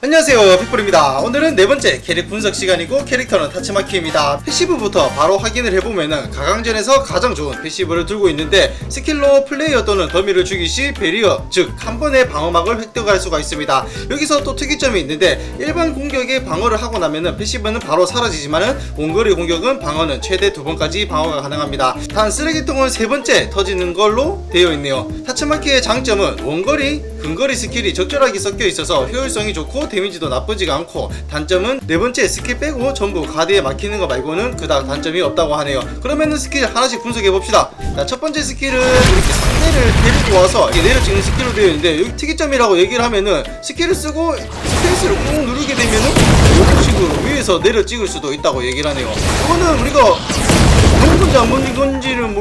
안녕하세요 픽볼입니다. 오늘은 네 번째 캐릭 분석 시간이고 캐릭터는 타치마키입니다. 패시브부터 바로 확인을 해보면은 가강전에서 가장 좋은 패시브를 들고 있는데 스킬로 플레이어 또는 더미를 죽이 시 베리어 즉 한 번의 방어막을 획득할 수가 있습니다. 여기서 또 특이점이 있는데 일반 공격에 방어를 하고 나면은 패시브는 바로 사라지지만은 원거리 공격은 방어는 최대 두 번까지 방어가 가능합니다. 단 쓰레기통은 세 번째 터지는 걸로 되어 있네요. 타치마키의 장점은 원거리 근거리 스킬이 적절하게 섞여 있어서 효율성이 좋고 데미지도 나쁘지가 않고 단점은 네 번째 스킬 빼고 전부 가드에 막히는 거 말고는 그닥 단점이 없다고 하네요. 그러면은 스킬 하나씩 분석해 봅시다. 자, 첫 번째 스킬은 이렇게 상대를 데리고 와서 이렇게 내려 찍는 스킬로 되어 있는데 여기 특이점이라고 얘기를 하면은 스킬을 쓰고 스페이스를 꾹 누르게 되면은 이런 식으로 위에서 내려 찍을 수도 있다고 얘기를 하네요. 이거는 우리가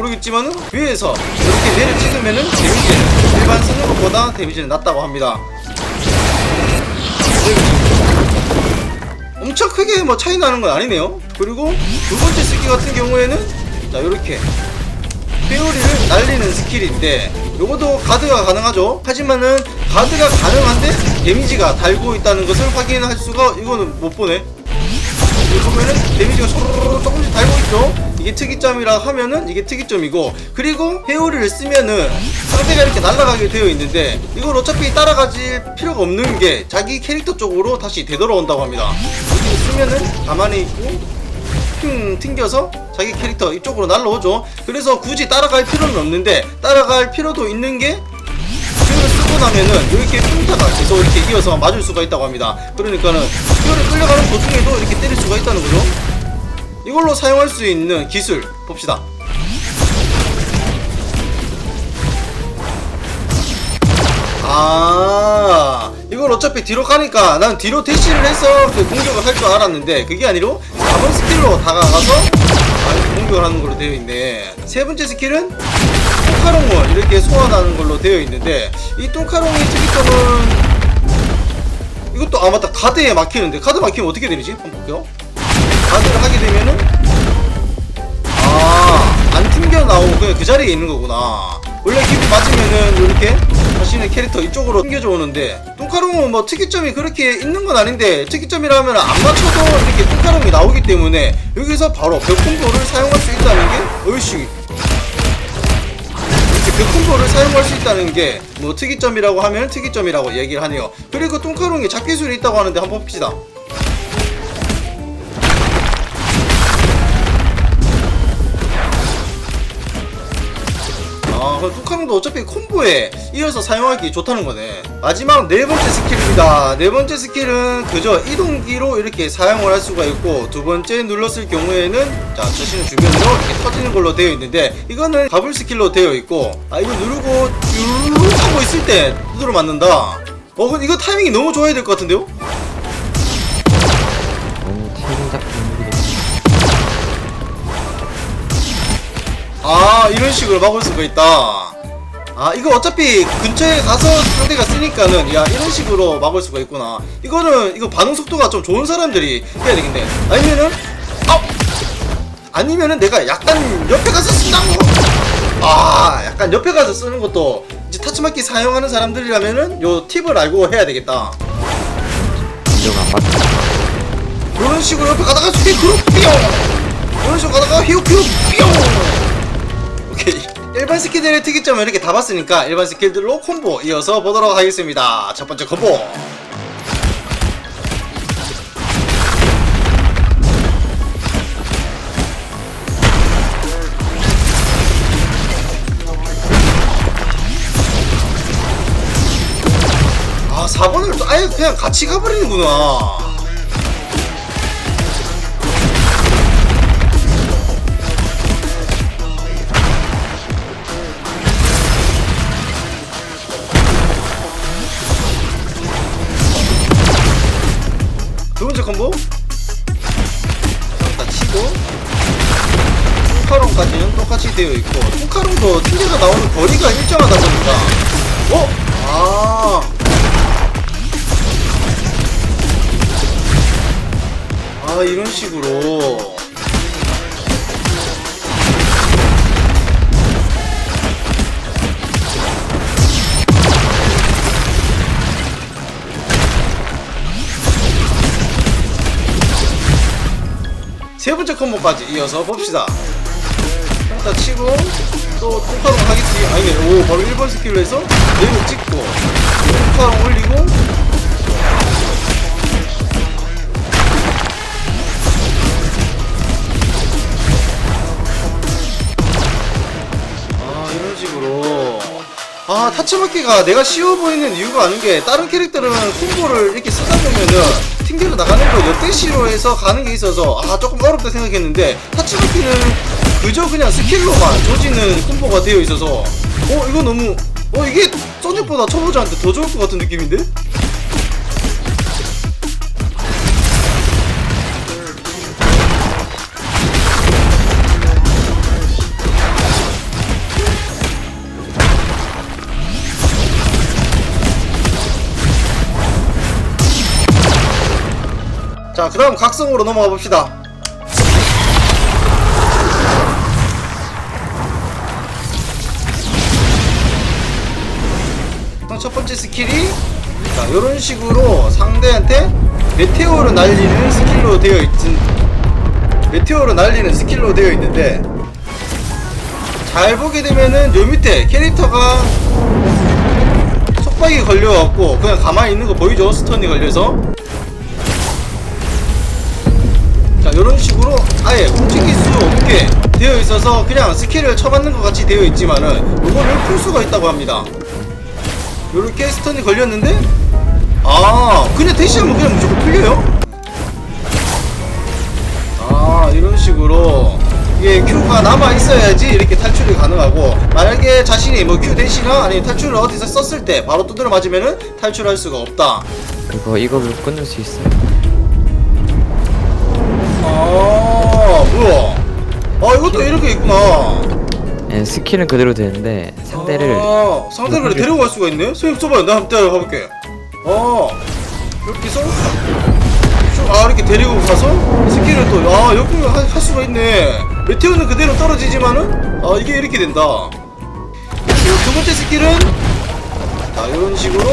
모르겠지만은 위에서 이렇게 내려 찍으면은 데미지는 일반 것보다 데미지는 낮다고 합니다. 엄청 크게 뭐 차이 나는 건 아니네요. 그리고 두 번째 스킬 같은 경우에는 자 이렇게 회오리를 날리는 스킬인데 요것도 가드가 가능하죠. 하지만은 가드가 가능한데 데미지가 달고 있다는 것을 확인할 수가 이거는 못 보네. 보면은 데미지가 조금씩 달고 있죠. 이게 특이점이라 하면은 이게 특이점이고 그리고 회오리를 쓰면은 상대가 이렇게 날아가게 되어 있는데 이걸 어차피 따라가질 필요가 없는 게 자기 캐릭터 쪽으로 다시 되돌아온다고 합니다. 여기 쓰면은 가만히 있고 튕 튕겨서 자기 캐릭터 이쪽으로 날라오죠. 그래서 굳이 따라갈 필요는 없는데 따라갈 필요도 있는 게 큐를 쓰고 나면은 이렇게 평타가 계속 이렇게 이어서 맞을 수가 있다고 합니다. 그러니까는 큐를 끌려가는 도중에도 이렇게 때릴 수가 있다는 거죠. 이걸로 사용할 수 있는 기술 봅시다. 아 이걸 어차피 뒤로 가니까 난 뒤로 대시를 해서 그 공격을 할 줄 알았는데 그게 아니로 4번 스킬로 다가가서 공격을 하는 걸로 되어 있네 세 번째 스킬은 똥카롱을 이렇게 소환하는 걸로 되어 있는데 이 똥카롱의 특이점은 이것도 아 맞다 카드에 막히는데 카드 막히면 어떻게 되지? 한번 볼게요 가드를 하게 되면은? 아안 튕겨 나오고 그냥 그 자리에 있는 거구나. 원래 기분 맞으면은 이렇게 자신의 캐릭터 이쪽으로 튕겨져 오는데 뚱카롱은 뭐 특이점이 그렇게 있는 건 아닌데 특이점이라면 안 맞춰도 이렇게 뚱카롱이 나오기 때문에 여기서 바로 벽 콤보를 사용할 수 있다는 게 어이씨 이렇게 벽 콤보를 사용할 수 있다는 게 뭐 특이점이라고 하면 특이점이라고 얘기를 하네요. 그리고 뚱카롱이 잡기술이 있다고 하는데 한번 봅시다 아, 그럼 뚜카롱도 어차피 콤보에 이어서 사용하기 좋다는 거네. 마지막 네 번째 스킬입니다. 네 번째 스킬은 그저 이동기로 이렇게 사용을 할 수가 있고 두 번째 눌렀을 경우에는 자 자신의 주변으로 이렇게 터지는 걸로 되어 있는데 이거는 가불 스킬로 되어 있고 아 이거 누르고 쭉 하고 있을 때 두드러 맞는다. 어, 근데 이거 타이밍이 너무 좋아야 될 것 같은데요? 아 이런 식으로 막을 수가 있다. 아 이거 어차피 근처에 가서 상대가 쓰니까는 야 이런 식으로 막을 수가 있구나. 이거는 이거 반응 속도가 좀 좋은 사람들이 해야 되겠네. 아니면은 아 아니면은 내가 약간 옆에 가서 쓴다고? 아 약간 옆에 가서 쓰는 것도 이제 타치마키 사용하는 사람들이라면은 요 팁을 알고 해야 되겠다. 안. 이런 식으로 옆에 가다가 휘크로 뿅 이런 식으로 가다가 휘크로 뿅 오케이 일반 스킬들의 특이점을 이렇게 다 봤으니까 일반 스킬들로 콤보 이어서 보도록 하겠습니다. 첫 번째 콤보. 아 4번을 또 아예 그냥 같이 가버리는구나 콤보 다 치고 뚱카롱까지는 똑같이 되어 있고 뚱카롱도 튕겨서 나오는 거리가 일정하다 보니까 어? 아 아, 이런 식으로. 세 번째 콤보까지 이어서 봅시다. 일단 치고 또 톡하롱 하겠지. 아니네. 오 바로 1번 스킬로 해서 내로 찍고 톡하롱 올리고 아 이런 식으로 아 타츠마키가 내가 쉬워 보이는 이유가 아닌 게 다른 캐릭터는 콤보를 이렇게 쓰다 보면은 튕겨서 나가는 거 역대시로 해서 가는 게 있어서 아 조금 어렵다 생각했는데 타츠마키는 그저 그냥 스킬로만 조지는 콤보가 되어 있어서 어 이거 너무 어 이게 소닉보다 초보자한테 더 좋을 것 같은 느낌인데? 자 그 다음 각성으로 넘어가 봅시다. 첫 번째 스킬이 자 이런 식으로 상대한테 메테오를 날리는 스킬로 되어 있진 메테오를 날리는 스킬로 되어 있는데 잘 보게 되면은 요 밑에 캐릭터가 속박이 걸려갖고 그냥 가만히 있는 거 보이죠? 스턴이 걸려서? 자 이런 식으로 아예 움직일 수 없게 되어 있어서 그냥 스킬을 쳐받는 것 같이 되어 있지만은 이거를 풀 수가 있다고 합니다. 요렇게 스턴이 걸렸는데? 아 그냥 대시하면 그냥 무조건 풀려요? 아 이런 식으로 이게 Q가 남아 있어야지 이렇게 탈출이 가능하고 만약에 자신이 뭐 Q 대시나 아니면 탈출을 어디서 썼을 때 바로 두드려 맞으면은 탈출할 수가 없다. 그거 이걸로 끊을 수 있어요. 스킬은 그대로 되는데 상대를 아, 상대를 데려갈 수가 있네? 선생님 써봐요. 나 한번 데려가 볼게 아 이렇게 해서? 쭉, 아 이렇게 데리고 가서? 스킬을 또아 역공을 할, 할 수가 있네. 메테오는 그대로 떨어지지만은? 아 이게 이렇게 된다. 그리고 두 번째 스킬은? 자 이런 식으로.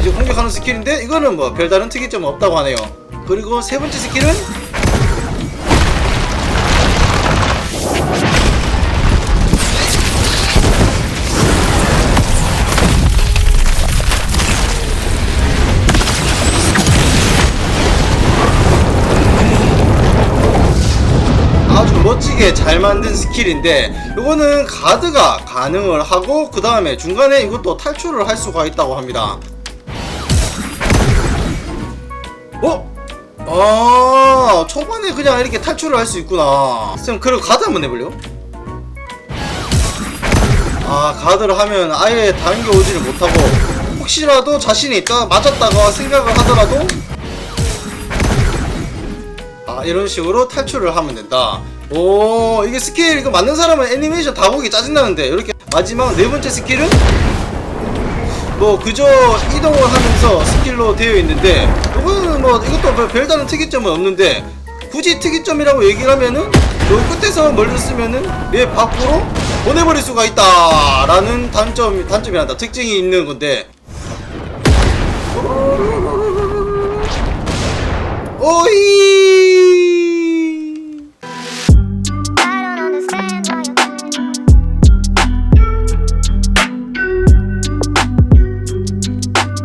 이제 공격하는 스킬인데 이거는 뭐 별다른 특이점은 없다고 하네요. 그리고 세 번째 스킬은 잘 만든 스킬인데 이거는 가드가 가능을 하고 그 다음에 중간에 이것도 탈출을 할 수가 있다고 합니다 어? 아 초반에 그냥 이렇게 탈출을 할 수 있구나 쌤 그리고 가드 한번 해볼래요? 아 가드를 하면 아예 당겨 오지를 못하고 혹시라도 자신이 있다 맞았다가 생각을 하더라도 아 이런 식으로 탈출을 하면 된다 오 이게 스킬 이거 맞는 사람은 애니메이션 다 보기 짜증나는데 이렇게 마지막 네 번째 스킬은? 뭐 그저 이동을 하면서 스킬로 되어 있는데 이거는 뭐 이것도 별- 별다른 특이점은 없는데 굳이 특이점이라고 얘기를 하면은 요 끝에서 멀리 쓰면은 얘 밖으로 보내버릴 수가 있다 라는 단점 단점이란다 특징이 있는 건데. 오이